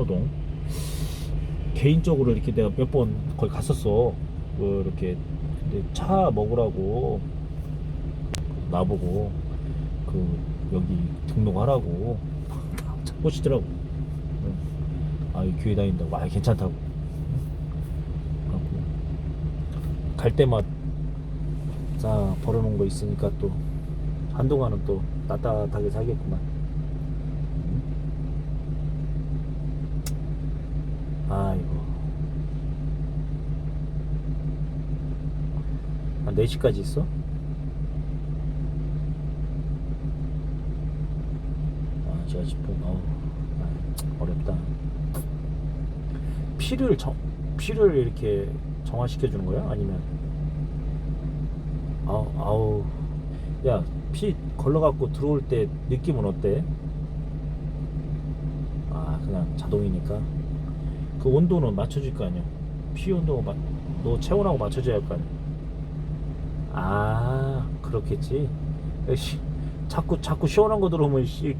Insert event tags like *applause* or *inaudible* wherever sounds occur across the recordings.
선호동. 개인적으로 이렇게 내가 몇 번 거기 갔었어. 그 이렇게 차 먹으라고 나보고 그 여기 등록하라고 *laughs* 차 꼬시더라고. 아이 교회 다닌다고. 아 괜찮다고 갈 때마다 자 벌어놓은 거 있으니까 또 한동안은 또 따뜻하게 살겠구만 아이고 한 4시까지 있어? 아 제가 지금 어우 아, 어렵다 피를 정 피를 이렇게 정화시켜 주는 거야? 아니면 아우 아우 야 피 걸러갖고 들어올 때 느낌은 어때? 아 그냥 자동이니까 그 온도는 맞춰줄 거 아니야 피 온도가 마, 너 체온하고 맞춰줘야 할 거 아니야 아 그렇겠지 씨, 자꾸 자꾸 시원한 거 들어오면 씨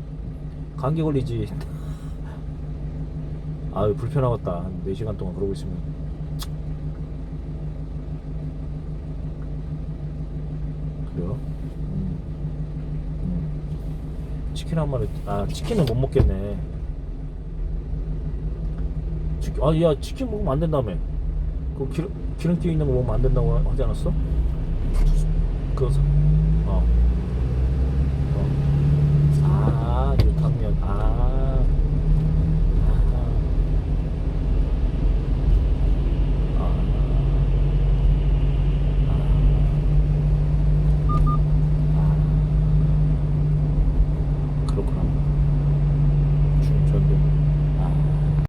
감기 걸리지 *laughs* 아유 불편하겠다 한 4시간 동안 그러고 있으면 그래요? 음. 음. 치킨 한 마리 아 치킨은 못 먹겠네 치킨 아야 치킨 먹으면 안 된다며 그 기름, 기름기 있는 거 먹으면 안 된다고 하지 않았어? 그래서 어.